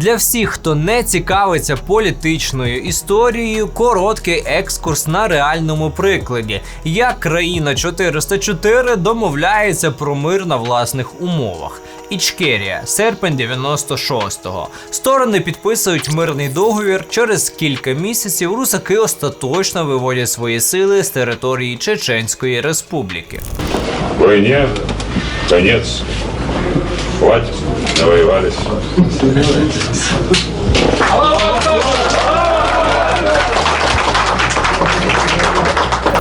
Для всіх, хто не цікавиться політичною історією, короткий екскурс на реальному прикладі, як країна 404 домовляється про мир на власних умовах. Ічкерія, серпень 96-го. Сторони підписують мирний договір. Через кілька місяців русаки остаточно виводять свої сили з території Чеченської Республіки. Войне конец. Хватит, навоевались.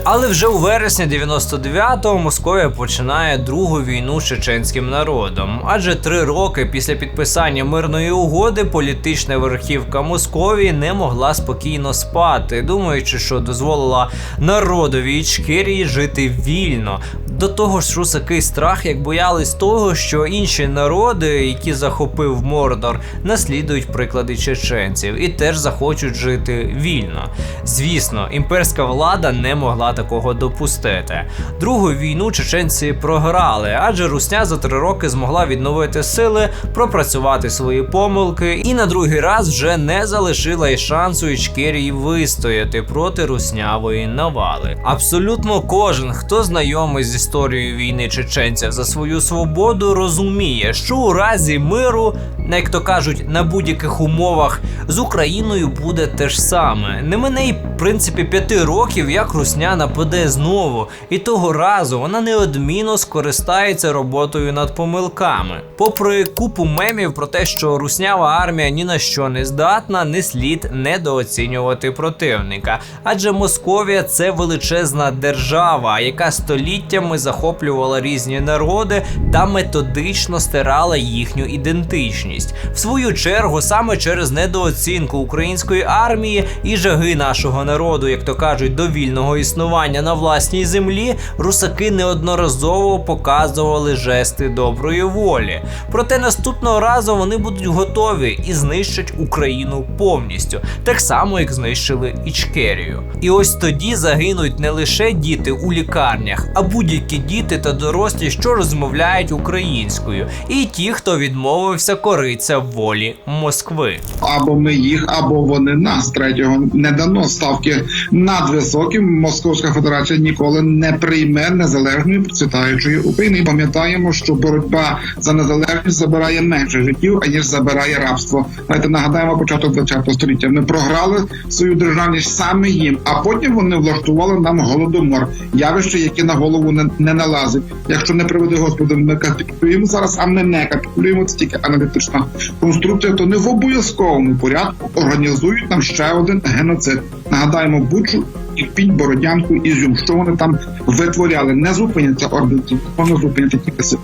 Але вже у вересні 99-го Московія починає другу війну з чеченським народом. Адже три роки після підписання мирної угоди політична верхівка Московії не могла спокійно спати, думаючи, що дозволила народові Ічкерії жити вільно. До того ж, русаки страх, як боялись того, що інші народи, які захопив Мордор, наслідують приклади чеченців і теж захочуть жити вільно. Звісно, імперська влада не могла такого допустити. Другу війну чеченці програли, адже Русня за три роки змогла відновити сили, пропрацювати свої помилки, і на другий раз вже не залишила й шансу Ічкерії вистояти проти руснявої навали. Абсолютно кожен, хто знайомий з історією війни чеченців за свою свободу, розуміє, що у разі миру, як то кажуть, на будь-яких умовах з Україною буде те ж саме. Не мене й принципі п'яти років, як Русня нападе знову, і того разу вона неодмінно скористається роботою над помилками. Попри купу мемів про те, що руснява армія ні на що не здатна, не слід недооцінювати противника. Адже Московія це величезна держава, яка століттями захоплювала різні народи та методично стирала їхню ідентичність. В свою чергу, саме через недооцінку української армії і жаги нашого народу, як то кажуть, до вільного існування на власній землі, русаки неодноразово показували жести доброї волі. Проте наступного разу вони будуть готові і знищать Україну повністю, так само як знищили Ічкерію. І ось тоді загинуть не лише діти у лікарнях, а будь-які діти та дорослі, що розмовляють українською, і ті, хто відмовився коритися волі Москви. або ми їх, або вони нас. Третього не дано ставки надвисокі. Московська Федерація ніколи не прийме незалежної процвітаючої України. Пам'ятаємо, що боротьба за незалежність забирає менше життів, аніж забирає рабство. Знаєте, нагадаємо початок ХХ століття. Ми програли свою державність саме їм, а потім вони влаштували нам голодомор, явище, яке на голову не, не налазить. Якщо не приведе Господи, ми капітулюємо зараз, а ми не капітулюємо. Це тільки аналітична конструкція. То не в обов'язковому порядку організують нам ще один геноцид Нагадаємо Бучу. Ірпінь, Бородянку, Ізюм. Що вони там витворяли? Не зупиняться орденці, вони зупиняться тільки сили.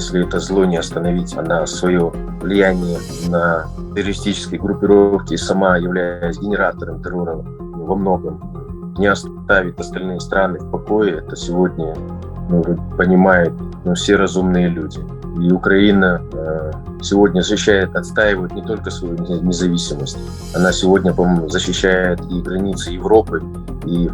если это зло не остановить, она свое влияние на террористические группировки, сама являясь генератором террора во многом, не оставит остальные страны в покое, это сегодня ну, вроде понимают ну, все разумные люди. И Украина э, сегодня защищает, отстаивает не только свою не- независимость, она сегодня, по-моему, защищает и границы Европы, и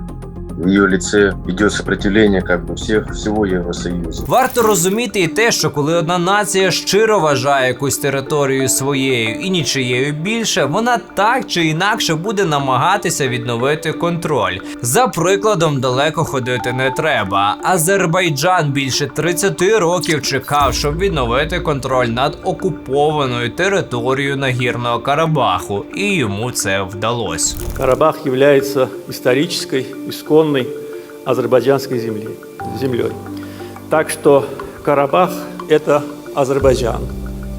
в ее лице идет сопротивление как бы всех, всего Евросоюза. Варто розуміти і те, що коли одна нація щиро вважає якусь територію своєю і нічиєю більше, вона так чи інакше буде намагатися відновити контроль. За прикладом далеко ходити не треба. Азербайджан більше 30 років чекав, щоб відновити контроль над окупованою територією Нагірного Карабаху, і йому це вдалося. Карабах является исторической, исконной азербайджанской земли, землей. Так что Карабах – это Азербайджан.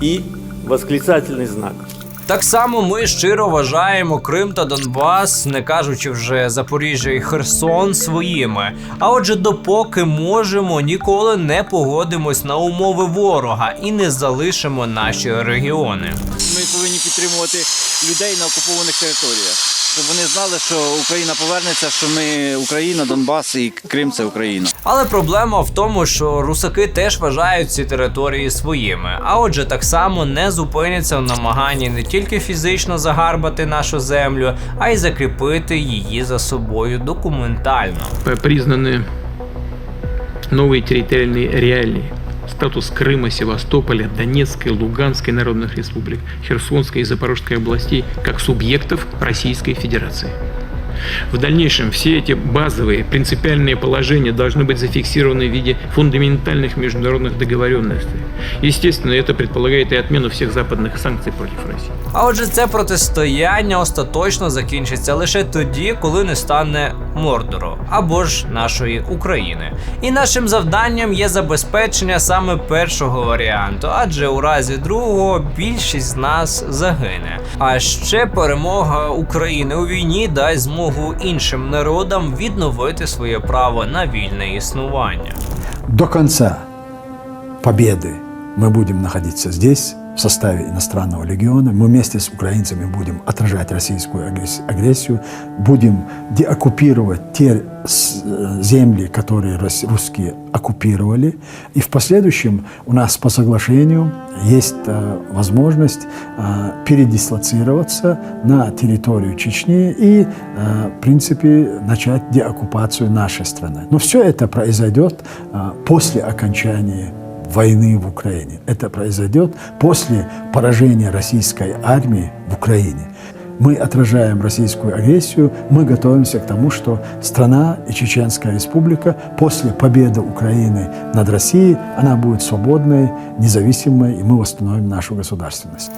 И восклицательный знак. Так само ми щиро вважаємо Крим та Донбас, не кажучи вже Запоріжжя і Херсон своїми. А отже, допоки можемо, ніколи не погодимось на умови ворога і не залишимо наші регіони. Ми повинні підтримувати людей на окупованих територіях, щоб вони знали, що Україна повернеться, що ми Україна, Донбас і Крим це Україна. Але проблема в тому, що русаки теж вважають ці території своїми. А отже, так само не зупиняться в намаганні не тільки фізично загарбати нашу землю, а й закріпити її за собою документально. признаны новые территориальные реалии. статус Крыма, Севастополя, Донецкой, Луганской народных республик, Херсонской и Запорожской областей как субъектов Российской Федерации. В дальнейшем все эти базовые принципиальные положения должны быть зафиксированы в виде фундаментальных международных договоренностей. Естественно, это предполагает и отмену всех западных санкций против России. А отже, це протистояння остаточно закінчиться лише тоді, коли не стане Мордору або ж нашої України. І нашим завданням є забезпечення саме першого варіанту, адже у разі другого більшість з нас загине. А ще перемога України у війні дасть змогу іншим народам відновити своє право на вільне існування. До кінця побіди ми будемо знаходитися здесь, в составе иностранного легиона. Мы вместе с украинцами будем отражать российскую агресс- агрессию, будем деоккупировать те э, земли, которые русские оккупировали. И в последующем у нас по соглашению есть э, возможность э, передислоцироваться на территорию Чечни и, в принципе, начать деоккупацию нашей страны. Но все это произойдет после окончания войны в Украине. Это произойдет после поражения российской армии в Украине. Мы отражаем российскую агрессию, мы готовимся к тому, что страна и Чеченская республика после победы Украины над Россией, она будет свободной, независимой, и мы восстановим нашу государственность.